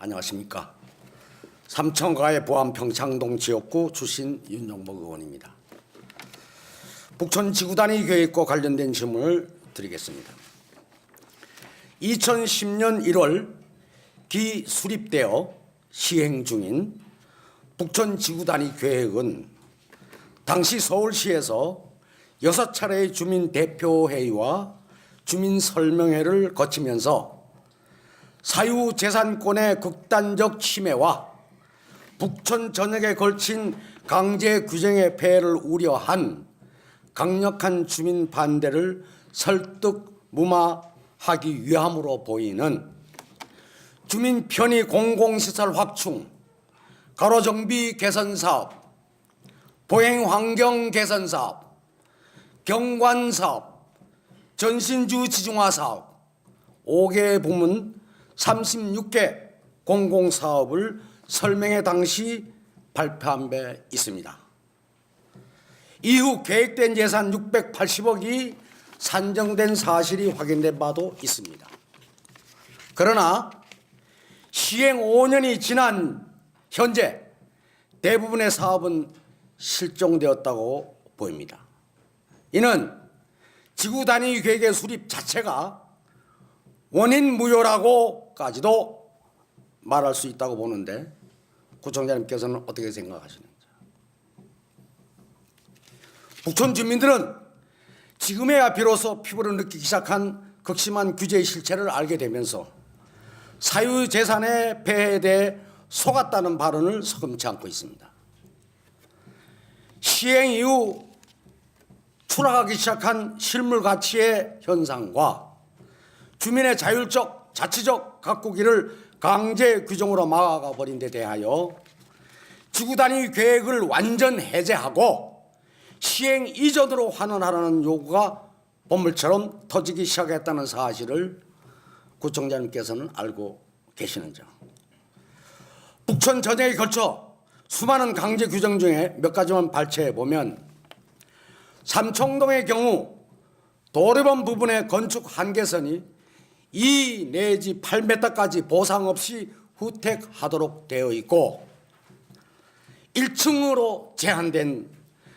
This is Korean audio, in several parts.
안녕하십니까. 삼천가의 보안 평창동 지역구 출신 윤용복 의원입니다. 북촌 지구단위 계획과 관련된 질문을 드리겠습니다. 2010년 1월 기 수립되어 시행 중인 북촌 지구단위 계획은 당시 서울시에서 여섯 차례의 주민 대표회의와 주민 설명회를 거치면서 사유재산권의 극단적 침해와 북촌 전역에 걸친 강제 규정의 폐해를 우려한 강력한 주민 반대를 설득 무마하기 위함으로 보이는 주민 편의 공공시설 확충, 가로 정비 개선 사업, 보행 환경 개선 사업, 경관 사업, 전신주 지중화 사업 5개 부문 36개 공공 사업을 설명회 당시 발표한 바 있습니다. 이후 계획된 예산 680억이 산정된 사실이 확인된 바도 있습니다. 그러나 시행 5년이 지난 현재 대부분의 사업은 실종되었다고 보입니다. 이는 지구 단위 계획의 수립 자체가 원인 무효라고까지도 말할 수 있다고 보는데 구청장님께서는 어떻게 생각하시는지? 북촌 주민들은 지금에야 비로소 피부로 느끼기 시작한 극심한 규제의 실체를 알게 되면서 사유재산의 폐해에 대해 속았다는 발언을 서금치 않고 있습니다. 시행 이후 추락하기 시작한 실물 가치의 현상과 주민의 자율적 자치적 가꾸기를 강제 규정으로 막아가 버린 데 대하여 지구 단위 계획을 완전 해제하고 시행 이전으로 환원하라는 요구가 본물처럼 터지기 시작했다는 사실을 구청장님께서는 알고 계시는 점. 북촌 전역에 걸쳐 수많은 강제 규정 중에 몇 가지만 발췌해 보면 삼청동의 경우 도로변 부분의 건축 한계선이 2 내지 8m까지 보상 없이 후택하도록 되어 있고 1층으로 제한된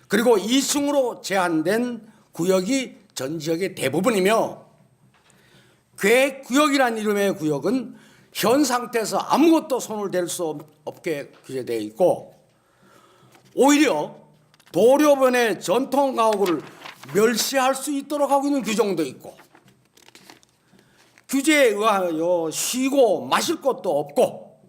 그리고 2층으로 제한된 구역이 전 지역의 대부분이며 계획구역이라는 이름의 구역은 현 상태에서 아무것도 손을 댈 수 없게 규제되어 있고 오히려 도로변의 전통 가옥을 멸시할 수 있도록 하고 있는 규정도 있고 규제에 의하여 쉬고 마실 곳도 없고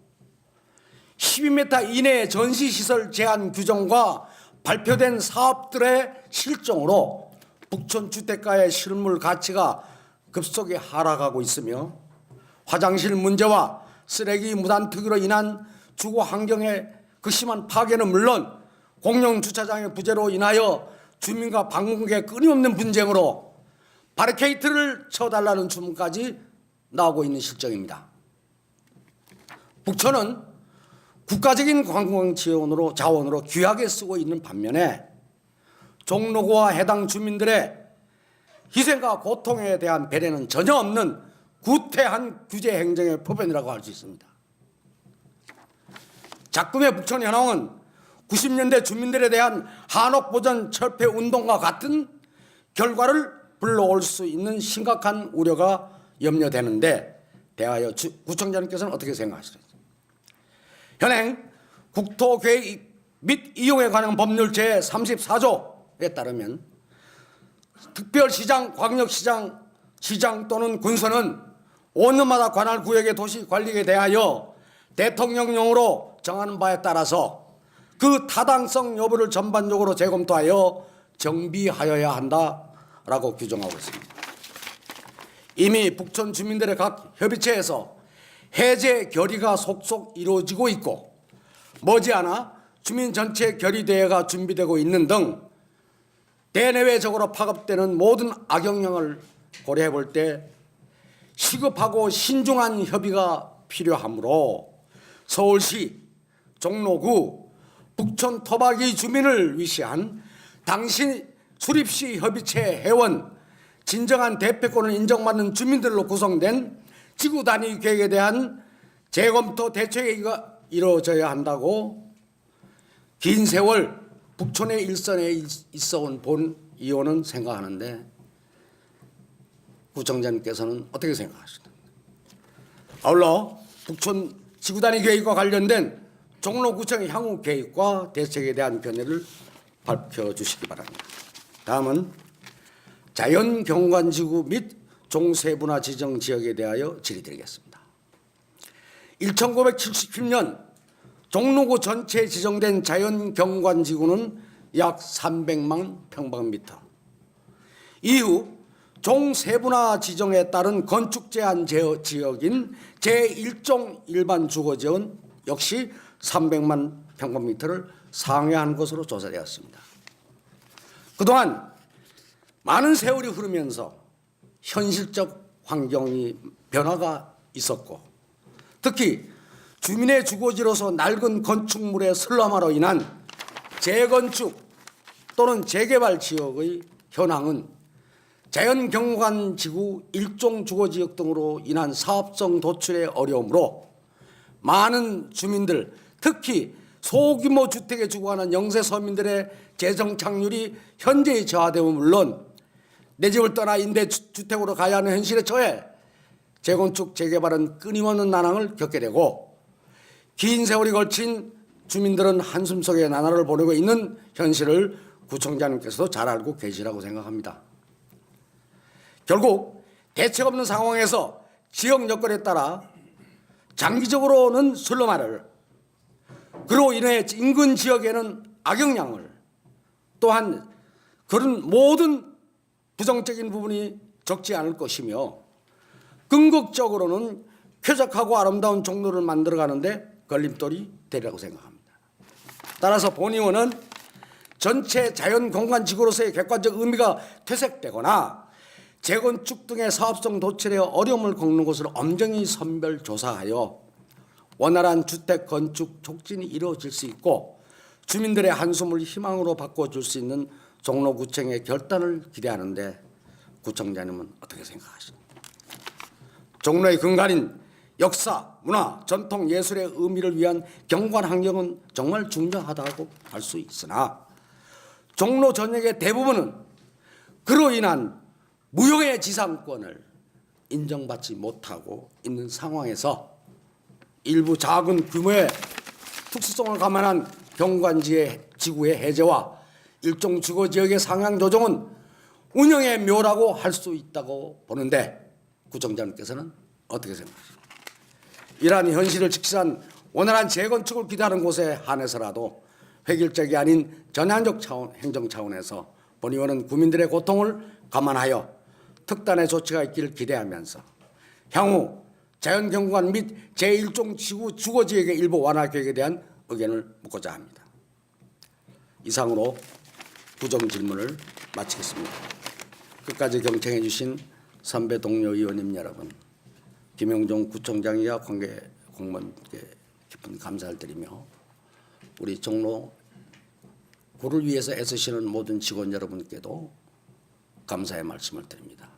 12m 이내 전시시설 제한 규정과 발표된 사업들의 실정으로 북촌 주택가의 실물 가치가 급속히 하락하고 있으며 화장실 문제와 쓰레기 무단 투기로 인한 주거 환경의 그 심한 파괴는 물론 공영 주차장의 부재로 인하여 주민과 방문객의 끊임없는 분쟁으로 바리케이트를 쳐달라는 주문까지 나오고 있는 실정입니다. 북촌은 국가적인 관광 지원으로 자원으로 귀하게 쓰고 있는 반면에 종로구와 해당 주민들의 희생과 고통에 대한 배려는 전혀 없는 구태한 규제 행정의 표변이라고 할 수 있습니다. 작금의 북촌 현황은 90년대 주민들에 대한 한옥 보전 철폐 운동과 같은 결과를 불러올 수 있는 심각한 우려가 염려되는데 대하여 주- 구청장님께서는 어떻게 생각하시는지? 현행 국토계획 및 이용에 관한 법률 제 34조에 따르면 특별시장, 광역시장, 시장 또는 군서는 5년마다 관할 구역의 도시 관리에 대하여 대통령령으로 정하는 바에 따라서 그 타당성 여부를 전반적으로 재검토하여 정비하여야 한다라고 규정하고 있습니다. 이미 북촌 주민들의 각 협의체에서 해제 결의가 속속 이루어지고 있고 머지않아 주민 전체 결의대회가 준비되고 있는 등 대내외적으로 파급되는 모든 악영향을 고려해 볼 때 시급하고 신중한 협의가 필요하므로 서울시 종로구 북촌 토박이 주민을 위시한 당신 수립시 협의체 회원 진정한 대표권을 인정받는 주민들로 구성된 지구 단위 계획에 대한 재검토 대책회의가 이루어져야 한다고 긴 세월 북촌의 일선에 있- 있어온 본 의원은 생각하는데 구청장님께서는 어떻게 생각하시나요? 아울러 북촌 지구 단위 계획과 관련된 종로구청의 향후 계획과 대책에 대한 견해를 밝혀 주시기 바랍니다. 다음은 자연경관지구 및 종세분화 지정 지역에 대하여 질의드리겠습니다. 1977년 종로구 전체에 지정된 자연경관지구는 약 300만 평방미터. 이후 종세분화 지정에 따른 건축 제한 제- 지역인 제1종 일반 주거지역은 역시 300만 평방미터를 상회한 것으로 조사되었습니다. 그동안 많은 세월이 흐르면서 현실적 환경이 변화가 있었고 특히 주민의 주거지로서 낡은 건축물의 슬럼화로 인한 재건축 또는 재개발 지역의 현황은 자연경관 지구 일종 주거지역 등으로 인한 사업성 도출의 어려움으로 많은 주민들 특히 소규모 주택에 주거하는 영세 서민들의 재정 착률이 현재의 저하되면 물론 내 집을 떠나 주- 주택으로 가야 하는 현실에 처해 재건축 재개발은 끊임없는 난항을 겪게 되고 긴 세월이 걸친 주민들은 한숨 속에 나날을 보내고 있는 현실을 구청장님께서도 잘 알고 계시라고 생각합니다. 결국 대책 없는 상황에서 지역 여건에 따라 장기적으로는 슬럼화를 그로 인해 인근 지역에는 악영향을 또한 그런 모든 부정적인 부분이 적지 않을 것이며 궁극적으로는 쾌적하고 아름다운 종로를 만들어 가는데 걸림돌이 되리라고 생각합니다. 따라서 본 의원은 전체 자연 공간 지구로서의 객관적 의미가 퇴색되거나 재건축 등의 사업성 도출에 어려움을 겪는 곳을 엄정히 선별 조사하여 원활한 주택 건축 촉진이 이루어질 수 있고 주민들의 한숨을 희망으로 바꿔줄 수 있는 종로구청의 결단을 기대하는데 구청장님은 어떻게 생각하십니까? 종로의 근간인 역사, 문화, 전통, 예술의 의미를 위한 경관 환경은 정말 중요하다고 할 수 있으나 종로 전역의 대부분은 그로 인한 무용의 지상권을 인정받지 못하고 있는 상황에서 일부 작은 규모의 특수성을 감안한 경관지의 지구의 해제와 일종 주거 지역의 상향 조정은 운영의 묘라고 할 수 있다고 보는데 구청장님께서는 어떻게 생각하십니까? 이러한 현실을 직시한 원활한 재건축을 기대하는 곳에 한해서라도 획일적이 아닌 전향적 차원, 행정 차원에서 본 의원은 국민들의 고통을 감안하여 특단의 조치가 있기를 기대하면서 향후 자연경관 및 제1종 지구 주거지역의 일부 완화 계획에 대한 의견을 묻고자 합니다. 이상으로 부정 질문을 마치겠습니다. 끝까지 경청해 주신 선배 동료 의원님 여러분, 김영종 구청장이와 관계 공무원께 깊은 감사를 드리며 우리 종로 구를 위해서 애쓰시는 모든 직원 여러분께도 감사의 말씀을 드립니다.